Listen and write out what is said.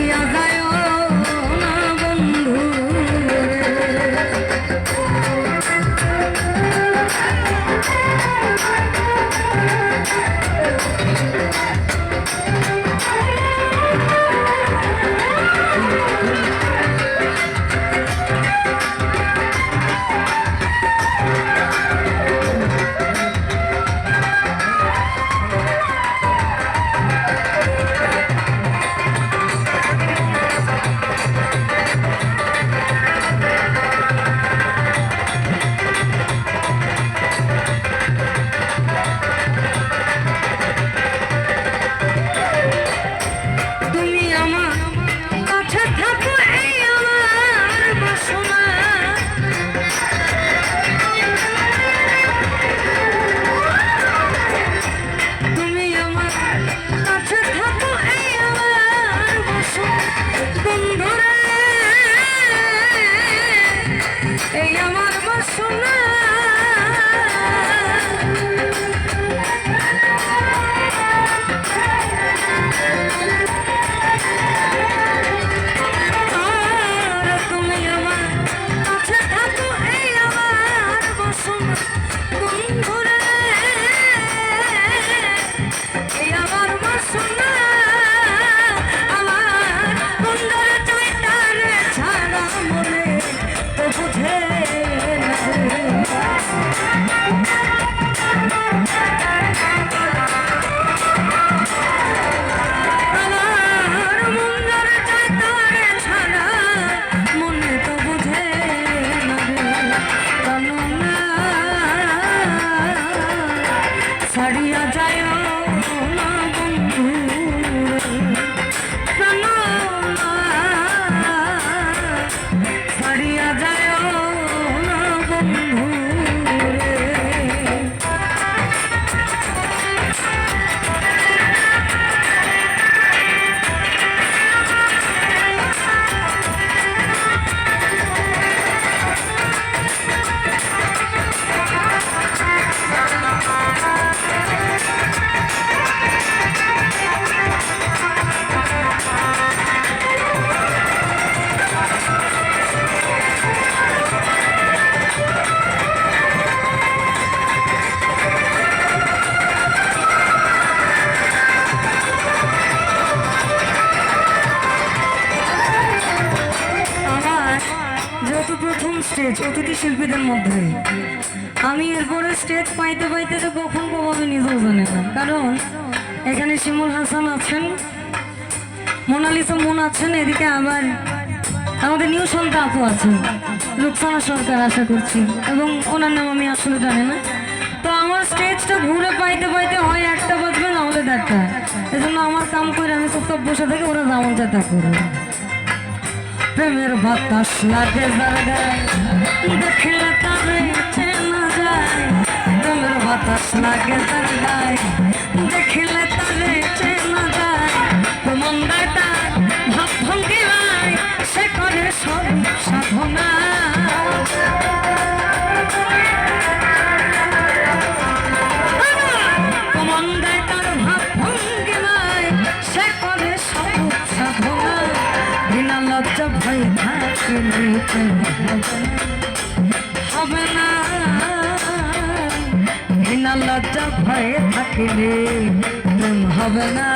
不要再 এই আমার বাসনা। স্টেজ অতিথি শিল্পীদের মধ্যে। আমি এরপরে স্টেজ পাইতে পাইতে তো কখন পাবো নিজেও জানি না। কারণ এখানে শিমুল হাসান আছেন, মোনালিসা মন আছেন, এদিকে আবার আমাদের নিউ সন্তা আপু আছেন, রুকসানা সরকার আশা করছি, এবং ওনার নাম আমি আসলে জানি না। তো আমার স্টেজটা ঘুরে পাইতে পাইতে হয় একটা বাজবে না আমাদের একটা এজন্য আমার কাম করে আমি চুপচাপ বসে থাকি ওরা যেমন চায় তা করবে প্রেমের বাতাস লাগে দেখলে তবে চেনা যায় প্রেমের বাতাস লাগে যার ভয় থাকিলে হবে না বিনা লজ্জা ভয়ে থাকিলে প্রেম হবে না